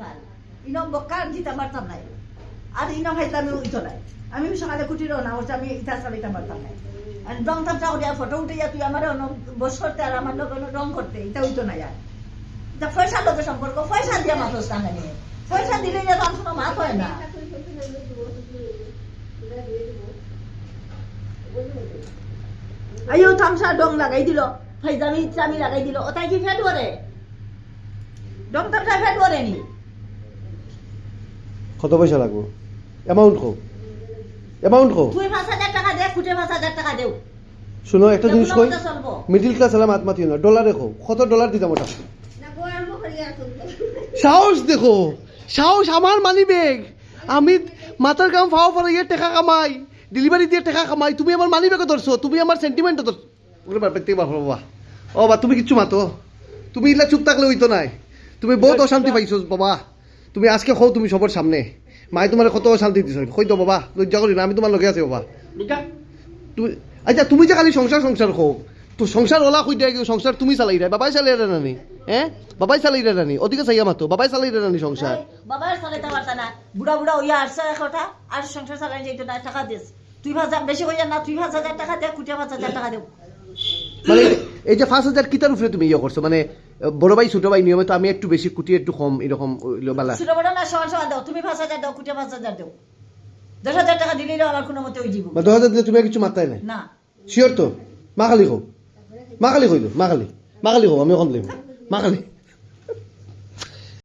কাল ইনম বক্কা দিতে পারতাম নাই। আর ইনম আমি নাই। আমি সকালে কুটির না আমি নাই। রং ফটো উঠাইয়া তুই আমার বস করতে আর আমার লোক রং করতে আর লোকের সম্পর্ক দিলে মাত হয় না। আইও তামসা ডং লাগাই দিল, ফাইজামি চামি লাগাই দিল। ওটাই কি ফেট করে ডং তামসা ফেট করে নি? কত পয়সা লাগবো। অ্যামাউন্ট কো অ্যামাউন্ট কো তুই পাঁচ হাজার টাকা দে খুঁটে পাঁচ হাজার টাকা দেও। শুনো একটা জিনিস কই? মিডিল ক্লাস হলাম হাত মাতিও না ডলার দেখো কত ডলার দিতাম ওটা? সাহস দেখো। সাহস আমার মানি ব্যাগ আমি মাথার কাম ফাও পরে গিয়ে টাকা কামাই ডেলিভারি দিয়ে টাকা কামাই। তুমি আমার মানি ব্যাগে ধরছো তুমি আমার সেন্টিমেন্ট ধর ওরে বাবা দেখতে পারব বাবা। ও বা তুমি কিচ্ছু মাতো? তুমি ইলা চুপ থাকলে হইতো নাই। তুমি বহুত অশান্তি পাইছো বাবা। তুমি আজকে কও তুমি সবার সামনে। মাই তোমার কত শান্তি দিছ। কই তো বাবা লজ্জা করি না আমি তোমার লগে আছি বাবা। তুমি আচ্ছা তুমি যে খালি সংসার সংসার হোক তো সংসার ওলা কই দিয়ে সংসার তুমি চালাই রে? বাবাই চালাই রে নানি হ্যাঁ বাবাই চালাই রে নানি ওদিকে চাইয়া মাতো বাবাই চালাই রে নানি সংসার। বাবার চালাইতে পারতা না। বুড়া বুড়া হইয়া আসছে একটা আর সংসার চালাই যাইতো না টাকা দিস তুই হাজার বেশি হইয়া না তুই হাজার টাকা দে পাঁচ হাজার টাকা দেও। মানে এই যে পাঁচ হাজার কিতার উপরে তুমি ইয়ে করছ মানে বড় ভাই ছোট ভাই নিয়মে তো আমি একটু বেশি কুটি একটু কম এরকম বালা। ছোট বড় না সমান সমান দাও। তুমি পাঁচ হাজার দাও কুটি পাঁচ হাজার দাও। দশ হাজার টাকা দিলেই আমার কোনো মতে ওই জীব মানে দশ হাজার দিলে তুমি কিছু মাত্রাই নাই? না। শিওর তো? মা খালি খো মা খালি কইলো মা খালি। মা খালি খো আমি ওখান মা খালি।